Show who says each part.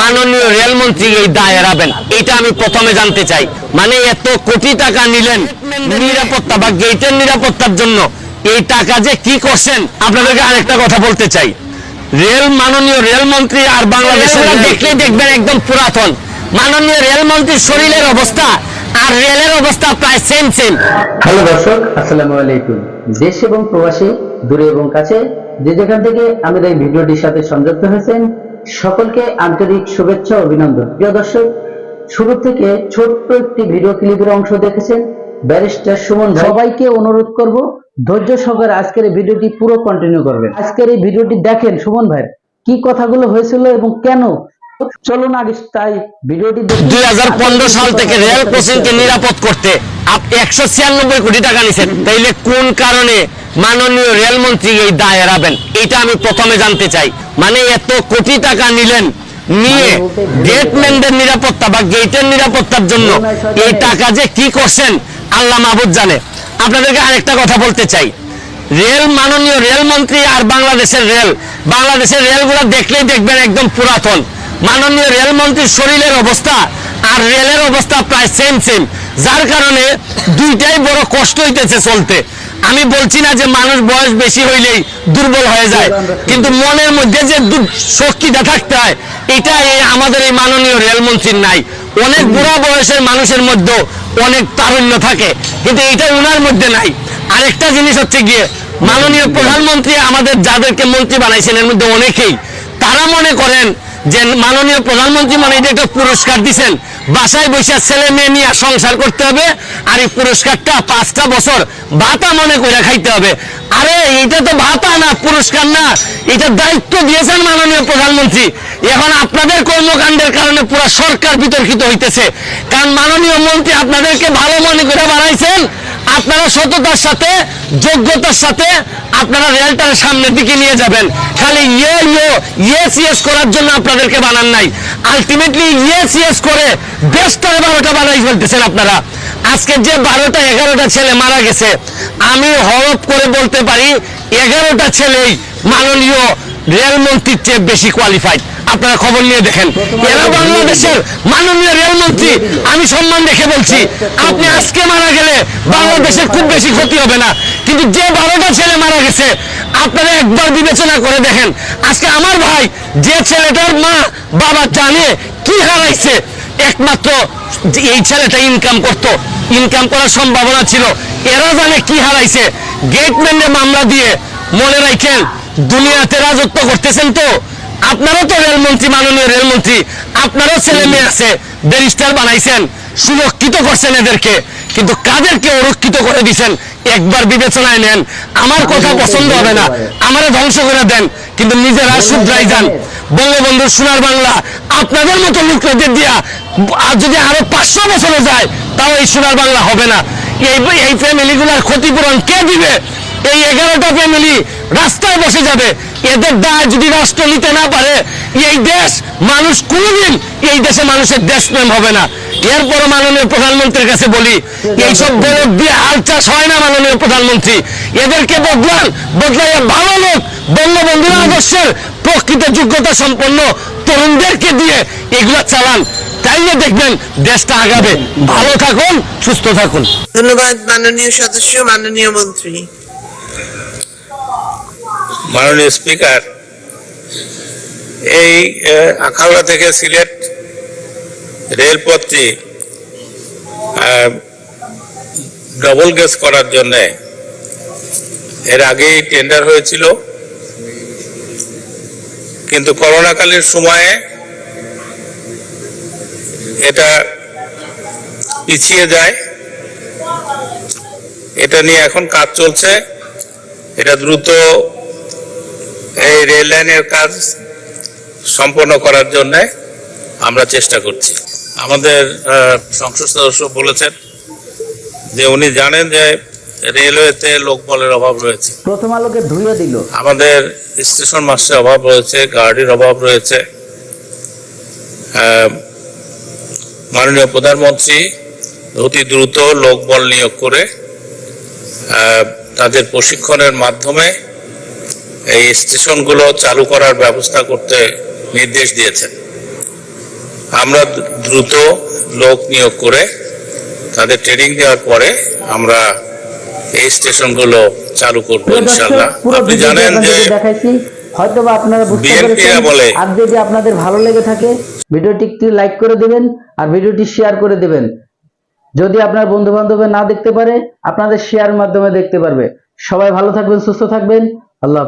Speaker 1: মাননীয় রেলমন্ত্রী এই দায় এড়াবেন। এটা আমি প্রথমে জানতে চাই। মানে এত কোটি টাকা নিলেন নিরাপত্তা বা গেটের নিরাপত্তার জন্য। এই টাকা যে কি করছেন? আপনাদেরকে আরেকটা কথা বলতে চাই। রেল মাননীয় রেলমন্ত্রী আর বাংলাদেশের দেখলেই দেখবেন একদম পুরাতন। মাননীয় রেলমন্ত্রীর শরীরের অবস্থা আর রেলের অবস্থা প্রায় সেম সেম
Speaker 2: হ্যালো দর্শক আসসালামু আলাইকুম। দেশ এবং প্রবাসী দূরে এবং কাছে যে যেখান থেকে আমাদের এই ভিডিওটির সাথে সংযুক্ত হয়েছেন সকলকে আন্তরিক শুভেচ্ছা ও অভিনন্দন। প্রিয় দর্শক শুরু থেকে ছোট্ট একটি ভিডিও ক্লিপের অংশ দেখেছেন ব্যারিস্টার সুমন সবাইকে অনুরোধ করব ধৈর্য সহকারে আজকের এই ভিডিওটি পুরো কন্টিনিউ করবেন। আজকের এই ভিডিওটি দেখেন সুমন ভাই কি কথাগুলো হয়েছিল এবং কেন? চলুন আগে তাই ভিডিওটি।
Speaker 1: দুই সাল থেকে রেল ক্রসিংকে নিরাপদ করতে একশো ছিয়ানব্বই কোটি টাকা নিছেন তাইলে কোন কারণে মাননীয় রেলমন্ত্রী এই দায় এড়াবেন। এটা আমি প্রথমে জানতে চাই। মানে এত কোটি টাকা নিলেন, নিয়ে গেটম্যানদের নিরাপত্তা বা গেটের নিরাপত্তার জন্য এই টাকা যে কি করছেন, আল্লাহ মাহবুদ জানে। আপনাদেরকে আরেকটা কথা বলতে চাই। রেল, মাননীয় রেলমন্ত্রী আর বাংলাদেশের রেল, বাংলাদেশের রেলগুলো দেখলেই দেখবেন একদম পুরাতন। মাননীয় রেলমন্ত্রীর শরীরের অবস্থা আর রেলের অবস্থা প্রায় সেম সেম যার কারণে দুইটাই বড় কষ্ট হইতেছে চলতে। আমি বলছি না যে মানুষ বয়স বেশি হইলেই দুর্বল হয়ে যায়, কিন্তু মনের মধ্যে যে শক্তিটা থাকতে হয় এটা এই আমাদের এই মাননীয় রেলমন্ত্রীর নাই। অনেক বুড়া বয়সের মানুষের মধ্যে অনেক তারুণ্য থাকে, কিন্তু এটা উনার মধ্যে নাই। আরেকটা জিনিস হচ্ছে গিয়ে, মাননীয় প্রধানমন্ত্রী আমাদের যাদেরকে মন্ত্রী বানাইছেন, এর মধ্যে অনেকেই, তারা মনে করেন যে মাননীয় প্রধানমন্ত্রী মানে এটা একটা পুরস্কার দিছেন বাসায় বসে ছেলে মেয়ে নিয়ে সংসার করতে হবে, আর এই পুরস্কারটা পাঁচটা বছর ভাতা মনে করে খাইতে হবে। আরে এটা তো ভাতা না, পুরস্কার না। এটা দায়িত্ব দিয়েছেন মাননীয় প্রধানমন্ত্রী। এখন আপনাদের কর্মকাণ্ডের কারণে পুরো সরকার বিতর্কিত হইতেছে। কারণ মাননীয় মন্ত্রী আপনাদেরকে ভালো মনে করে বানাইছেন আপনারা সততার সাথে, যোগ্যতার সাথে আপনারা রেলটার সামনের দিকে নিয়ে যাবেন। খালি ইয়ে ইয়ে ইয়েস ইয়েস করার জন্য আপনাদেরকে বানান নাই। আলটিমেটলি ইয়েস ইয়েস করে দেশটার বারোটা বানাই ফেলতেছেন আপনারা। আজকে যে বারোটা, এগারোটা ছেলে মারা গেছে, আমি হরপ করে বলতে পারি, এগারোটা ছেলেই মাননীয় রেলমন্ত্রীর চেয়ে বেশি কোয়ালিফাইড আপনারা খবর নিয়ে দেখেন। এরা বাংলাদেশের মাননীয় রেলমন্ত্রী আমি সম্মান রেখে বলছি, আপনি আজকে মারা গেলে বাংলাদেশের খুব বেশি ক্ষতি হবে না। কিন্তু যে বারোটা ছেলে মারা গেছে আপনারা একবার বিবেচনা করে দেখেন। আজকে আমার ভাই, যে ছেলেটার মা বাবা জানে কি হারাইছে, একমাত্র এই ছেলেটা ইনকাম করত। ইনকাম করার সম্ভাবনা ছিল। এরা জানে কি হারাইছে। গেটম্যানে মামলা দিয়ে মনে রাখেন, দুনিয়াতে রাজত্ব করতেছেন তো। আপনারও তো রেলমন্ত্রী, মাননীয় রেলমন্ত্রী। আপনারও ছেলে মেয়ে আছে ব্যারিস্টার বানাইছেন, সুরক্ষিত করছেন এদেরকে। কিন্তু কাদেরকে অরক্ষিত করে দিছেন? একবার বিবেচনায় নেন। আমার কথা পছন্দ হবে না। আমারে ধ্বংস করে দেন। কিন্তু নিজেরা শুধরাই যান। বঙ্গবন্ধু সোনার বাংলা আপনাদের মতো লোকদের দিয়া আর যদি আরও পাঁচশো বছরে যায় তাও এই সোনার বাংলা হবে না। এই এই ফ্যামিলিগুলার ক্ষতিপূরণ কে দিবে? এই এগারোটা ফ্যামিলি রাস্তায় বসে যাবে। এদের দায় যদি রাষ্ট্র নিতে না পারে, এই দেশ মানুষ কোনোদিন এই দেশে মানুষের দেশপ্রেম হবে না। এরপর মাননীয় প্রধানমন্ত্রীর কাছে বলি, এইসব বলক দিয়ে হাল চাষ হয় না মাননীয় প্রধানমন্ত্রী। এদেরকে বদলান, বদলাইয়া ভালো লোক, বঙ্গবন্ধুর আদর্শের প্রকৃত যোগ্যতা সম্পন্ন তরুণদেরকে দিয়ে এগুলো চালান। তাইলে দেখবেন দেশটা আগাবে। ভালো থাকুন, সুস্থ থাকুন।
Speaker 3: ধন্যবাদ, মাননীয় সদস্য, মাননীয় মন্ত্রী।
Speaker 4: মাননীয় স্পিকার, এই আখাউড়া থেকে সিলেট রেলপথটি ডবল গেস করার জন্য, এর আগেই টেন্ডার হয়েছিল। কিন্তু করোনাকালীন সময়ে এটা পিছিয়ে যায়। এটা নিয়ে এখন কাজ চলছে। এটা দ্রুত এই রেল লাইনের কাজ সম্পন্ন করার জন্য আমরা চেষ্টা করছি। আমাদের সংসদ সদস্য বলেছেন যে উনি জানেন যে রেলওয়েতে লোকবলের অভাব রয়েছে।
Speaker 2: প্রথম আলোকে ধুয়ে দিল।
Speaker 4: আমাদের স্টেশন মাস্টারের অভাব রয়েছে গার্ডের অভাব রয়েছে। মাননীয় প্রধানমন্ত্রী অতি দ্রুত লোকবল নিয়োগ করে আহ, তাদের প্রশিক্ষণের মাধ্যমে এই স্টেশনগুলো চালু করার ব্যবস্থা করতে নির্দেশ দিয়েছেন। আমরা দ্রুত লোক নিয়োগ করে তাদের ট্রেনিং দেওয়ার পরে আমরা এই স্টেশনগুলো চালু করব ইনশাল্লাহ আপনি জানেন যে
Speaker 2: আপনাদেরকে দেখাইছি। হয়তো বা আপনারা বুঝতে পেরেছেন আর যদি আপনাদের ভালো লেগে থাকে ভিডিওটি একটি লাইক করে দিবেন আর ভিডিওটি শেয়ার করে দিবেন। যদি আপনার বন্ধু বান্ধবে না দেখতে পারে আপনাদের শেয়ার মাধ্যমে দেখতে পারবে। সবাই ভালো থাকবেন সুস্থ থাকবেন। আল্লাহ।